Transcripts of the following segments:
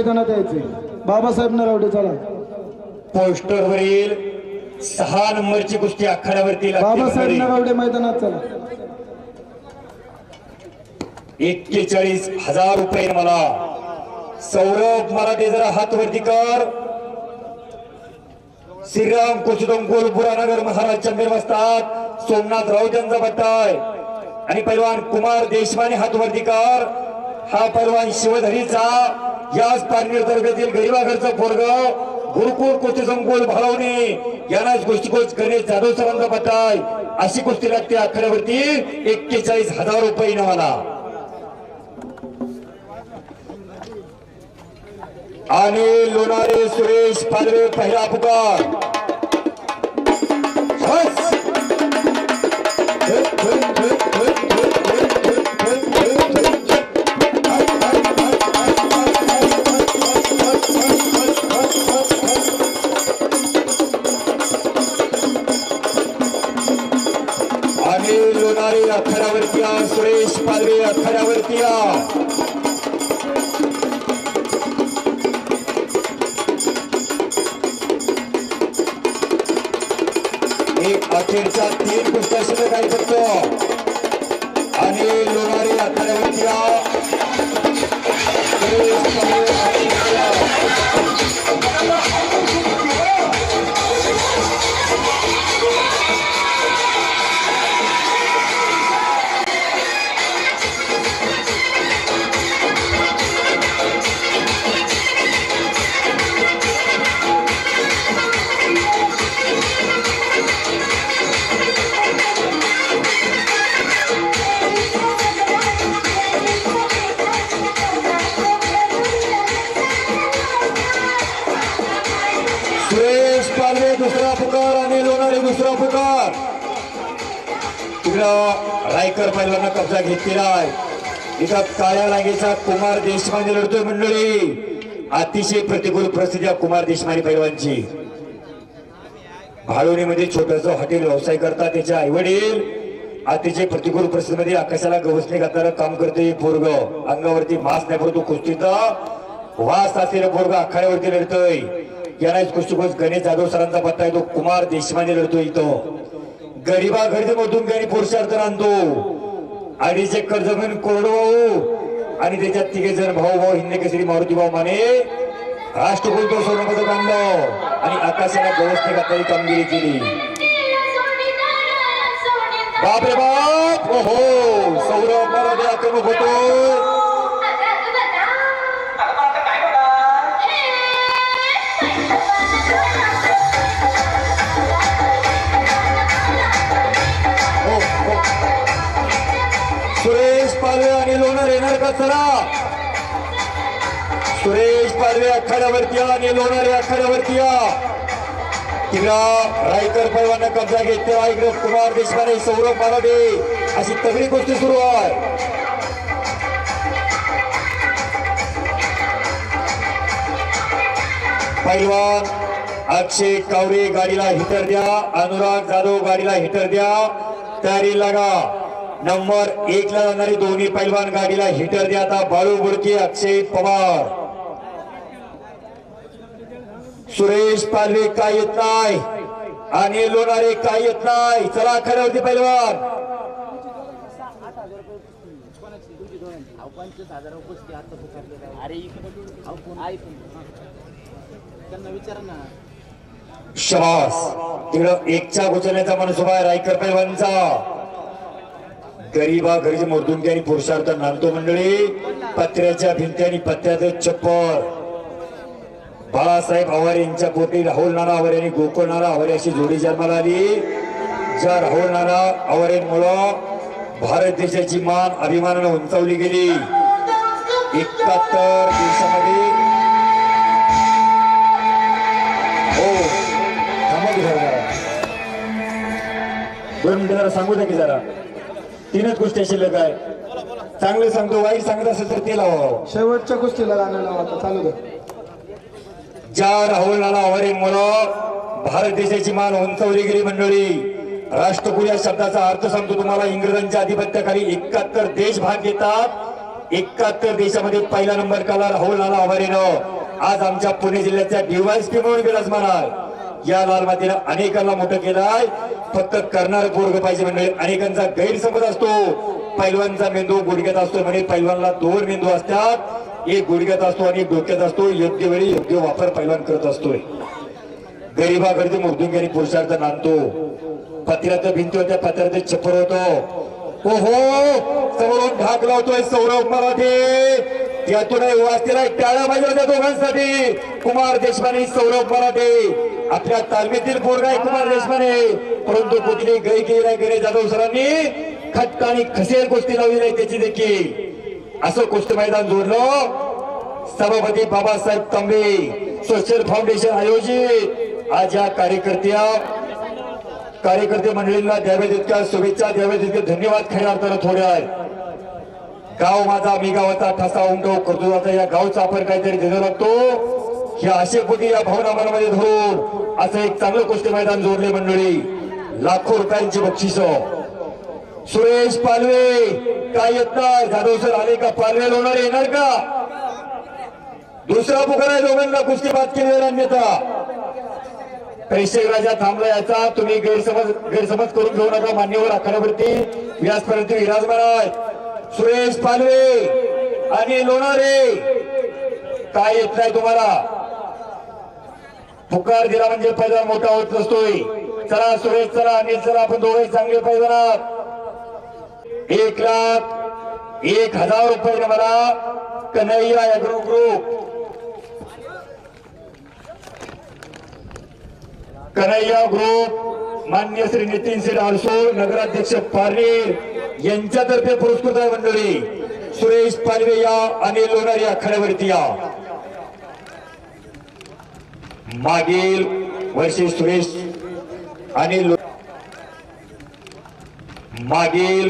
मैदानात यायचे. बाबासाहेब नरावडे चला. पोस्टर वरील सहा नंबरची कुस्ती आखाड्यावरती बाबासाहेब. नरावडे मैदानात चला. एक्केचाळीस हजार रुपये मला. सौरभ मराठे जरा हात वरती कर. श्रीराम कुचुदम गोलपुरानगर महाराज चंद्र असतात सोमनाथ राऊत यांचा आहे. आणि पैलवान कुमार देशमाने हात वरती कर. हा पैलवान शिवधरीचा याच पारनेर तालुक्यातील गरीबाघरचा पोरगाव गुरुकुल कुस्ती संकुल भाळवणे यांनाच गोष्टीकोच गणेश जाधव सरांचा पट्टा अशी कुस्ती लागते आखाड्यावरती एक्केचाळीस हजार रुपये इनामाला. आणि लोणारे सुरेश पालवे पहिला पुकार एक अखेरचा तीन कुस्त्या शिल्लक आहे आणि लोणारे आखाड्यावरती या. दुसरा पुकार तिकडं रायकर पहिल्यांदा कब्जा घेतलेला आहे. इथं काळ्या लागेचा कुमार देशपांडे लढतोय मंडळी. अतिशय प्रतिकूल परिस्थिती कुमार देशमाने पैलवानची भाळवणीमध्ये छोटस हॉटेल व्यवसाय करतात त्याचे आई वडील अतिशय प्रतिकूल परिस्थितीमध्ये आकाशाला गवसणी घालणारं काम करतोय पोरग. अंगावरती मास्क नाही पडतो कुस्तीचा. वास असलेला पोरग आखाड्यावरती लढतोय. यालाच कुस्तुभोज गणेश जाधव सरांचा पत्ता येतो. कुमार देशमाने लढतोय इथं. गरीबा गरजेमधून काही पुरुषार्थ आणतो. अडीच एकर जमीन कोरडवाहू. आणि त्याच्यात तिघे जण भाऊ भाऊ हिंदे केसरी मारुती भाऊ माने. राष्ट्रकुल तो सोनपदक आणलं आणि आकाशाला व्यवस्थित घातलेली कामगिरी केली. बाप रे बाप! हो सौरभ मराठे आक्रमक होतो. लोणार सुरेश पालवे आखाड्यावरती आणि लोणारे आखाड्यावरती या. तिला रायकर पैलवाना कब्जा घेते इकडे कुमार देशपांडे सौरभ मराठे अशी तगडी गोष्टी सुरू आहे. पैलवान अक्षय कावरे गाडीला हिटर द्या. अनुराग जाधव गाडीला हिटर द्या. तयारी लागा. नंबर एक ला जाणारी दोन्ही पैलवान गाडीला हिटर द्या आता. बाळू बुडके अक्षय पवार. सुरेश पालवे काय येत नाही. आणि लोणारे काय येत नाही. चला खऱ्यावरती पैलवान. अरे ना शबास तिकडं एकच्या गोचण्याचा मनसुबा रायकर पैलवानचा. गरीबा गरीब मर्दुंगी आणि पुरुषार्थ नांदतो मंडळी पत्र्याच्या भिंती आणि पत्र्याचं छप्पर. बाळासाहेब आवारे यांच्या पोटी राहुल नाना आवारे आणि गोकुळ नाना आवारे अशी जोडी जन्माला आली. ज्या राहुल नाना आवारेमुळं भारत देशाची मान अभिमानानं उंचावली गेली. एकाहत्तर दिवसामध्ये हो दोन मिनिटं जरा सांगू द्या की जरा. तीनच गोष्टी शिल्लक आहे चांगलं सांगतो वाईट सांगत असेल तर ते लावा शेवटच्या कुस्तीला गाणं लावा आता चालू द्या ज्या आवारेमुळं भारत देशाची मान उंचावली गेली मंडळी. राष्ट्रकुल या शब्दाचा अर्थ सांगतो तुम्हाला इंग्रजांच्या आधिपत्याखाली एकाहत्तर देश भाग घेतात. एकाहत्तर देशामध्ये पहिला नंबर काला राहुल नाना आव्हारेनं. आज आमच्या पुणे जिल्ह्याच्या डीवायसपी म्हणून विराजमान आहे. या लाल मातीनं अनेकांना मोठं केलंय. फक्त करणार पोरग पाहिजे म्हणजे अनेकांचा गैरसमज असतो. पैलवानचा मेंदू गुडघ्यात असतो म्हणजे पैलवानला दोन मेंदू असतात. एक गुडघ्यात असतो आणि डोक्यात असतो. योग्य वेळी योग्य वापर पैलवान करत असतोय. गरीबाकडे मजदुंगारी पुरुषार्थ नांदतो. पत्र्यात भिंती होत्या पत्र्यात छप्पर होतो. हो सौरव समोरून ढाक लावतोय सौरभ मराठे. यातून वाचलेला टाळा पाहिजे होत्या दोघांसाठी. कुमार देशपांडे सौरभ मराठे. आपल्या तालमीतील पोरगा आहे कुमार देशपांडे. परंतु कुठली गई केली नाही गेले जाधव सरांनी? खटका आणि खसेर गोष्टी लावली नाही त्याची देखील. असं कुस्ती मैदान जोडलं. सभापती बाबासाहेब तांबे सोशल फाउंडेशन आयोजित. आज या कार्यकर्त्या कार्यकर्ते मंडळींना द्याव्या तितक्या शुभेच्छा द्याव्या इतके धन्यवाद खऱ्या अर्थानं थोड्या गाव माझा मी गावाचा ठसा उमटव करतो. आता या गावचा आपण काहीतरी देणं लागतो. हे असे पोटी या भावना मनामध्ये धरून असं एक चांगलं कुस्ती मैदान जोडले मंडळी. लाखो रुपयांची बक्षिस. सुरेश पालवे काय येत नाही. जाधव सर आले का? पालवे लोणार येणार का? दुसरा पुकार आहे दोघांना. कुस्ती बात केली अन्यथा पैसे राजा थांबला याचा. तुम्ही गैरसमज गैरसमज करून घेऊ नका. मान्यवर आखाड्यावरती. व्यासपर्यंत विराजमान आहे सुरेश पालवे आणि लोणारे. काय येत नाही तुम्हाला? पुकार दिला म्हणजे पैदा मोठा होत नसतोय. चला सुरेश चला अनिल चला आपण दोघे चांगले पैदानात एक लाख एक हजार रुपये मला Kanhaiya agro group Kanhaiya group मान्य श्री नितीन सिंह आरसोळ नगराध्यक्ष पारनेर यांच्यातर्फे पुरस्कृत आहे मंडळी. सुरेश पालवे या अनिल लोणार या खड्यावरती या. मागील वर्षी सुरेश आणि मागील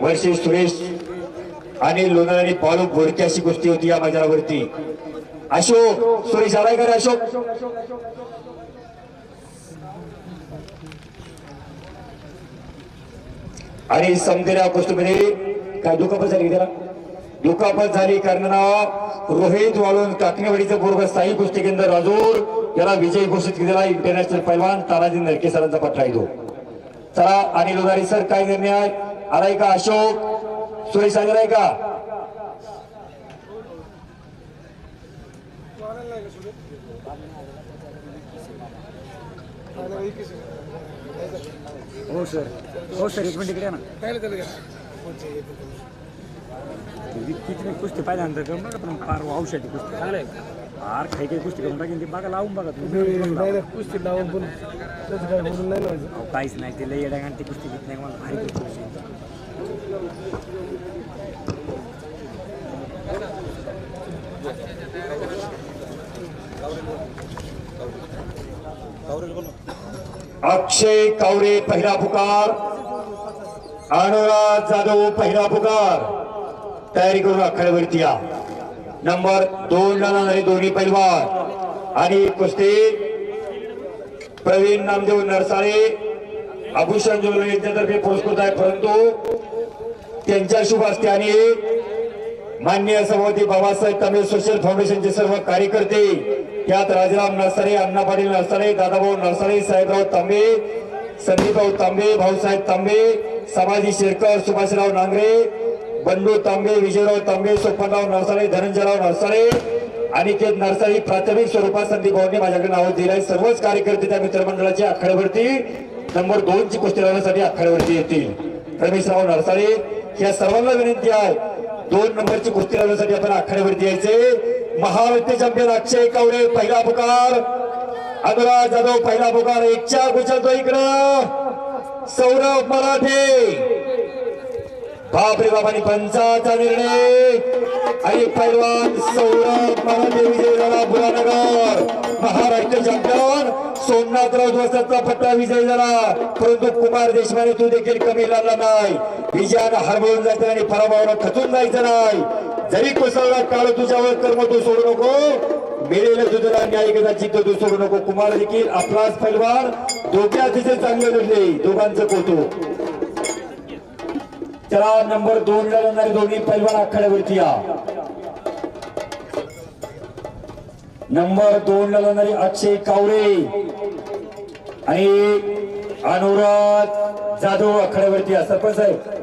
वर्षी सुरेश आणि लोणारी पाळू बोडके अशी गोष्टी होती या मैदानावरती. अशोक सुरेश आलाय का अशोक? आणि समजेल्या गोष्टीमध्ये काय दुखापत झाली त्याला? दुखापत झाली कारण रोहित वाळून काकणेवाडीचं बरोबर स्थायी कुस्ती केंद्र राजूर याला विजय घोषित केलेला इंटरनॅशनल पैलवान तानाजी नरके सरांचा पट्टा आहे तो. चला आणि लोधारी सर काय निर्णय आहे? आलाय का अशोक? सुरेश आलेला आहे का? हो सर. हो सर एक मिनिट इकडे ना. किती कुस्ती पाहिजे नंतर फार औषधी कुस्ती. चांगलं आहे. फार काही काही कुस्ती करून टाकेन ते. बघा लावून बघा तुम्ही. कुस्ती लावून पण तसं काय बोलून नाही लावायचं. अहो, काहीच नाही. ते लई येड्या ती कुस्ती घेत नाही. मला भारी कुस्ती. अक्षय कावरे पहिला पुकार. अनुराग जाधव पहिला पुकार. तयारी करून आखाड्यावरती या. नंबर दोन ला जाणारे दोन्ही पैलवान. आणि कुस्ती प्रवीण नामदेव नरसाळे आभूषण ज्वेलरी यांच्यातर्फे पुरस्कृत आहे. परंतु त्यांच्या शुभ आणि मान्य सभापती बाबासाहेब तांबे सोशल फाउंडेशनचे सर्व कार्यकर्ते त्यात राजाराम नरसाळे अण्णा पाटील नरसाळे दादाभाऊ नरसाळे साहेबराव तांबे संदीपराव तांबे भाऊसाहेब तांबे समाजी शेरकर सुभाषराव नांगरे बंडू तांबे विजयराव तांबे सोपनराव नरसाळे धनंजयराव नरसाळे अनिकेत नरसाळी प्राथमिक स्वरूपात संदीप भाऊंनी माझ्याकडे नाव दिलं आहे सर्वच कार्यकर्ते त्या मित्रमंडळाच्या आखाड्यावरती नंबर दोन ची कुस्ती लावण्यासाठी आखाड्यावरती येतील. रमेशराव नरसाळे या सर्वांना विनंती आहे दोन नंबरची कुस्ती लावण्यासाठी आपण आखाड्यावरती यायचे. महाविद्य चॅम्पियन अक्षय कावरे पहिला पुकार. अनुराग जाधव पहिला पुकार. एकच्या गुजरतो इकडं. सौरभ मराठे. बापरे बाबानी पंचाचा निर्णय. आणि पैलवान सौरभ मराठे विजय झाला बुरानगर महाराष्ट्र चॅम्पियन सोमनाथराव ध्वसाचा पट्टा विजय झाला. परंतु कुमार देशमाने तू देखील कमी लागला नाही. विजयानं हरवून जायचं आणि पराभवानं खचून जायचं नाही. जरी कोसळला काळ तुझ्यावर कर्म तू सोडू नको. मिळेल तुझ्या न्याय कदाचित तू सोडू नको. कुमार देखील आपलाच पैलवान. दोघ्या तिथे चांगले लढले दोघांचं कौतुक. त्याला नंबर दोन ला जाणारे दोन्ही पैलवान आखाड्यावरती या. नंबर दोन ला जाणारे अक्षय कावरे आणि अनुराग जाधव आखाड्यावरती या. सरपंच साहेब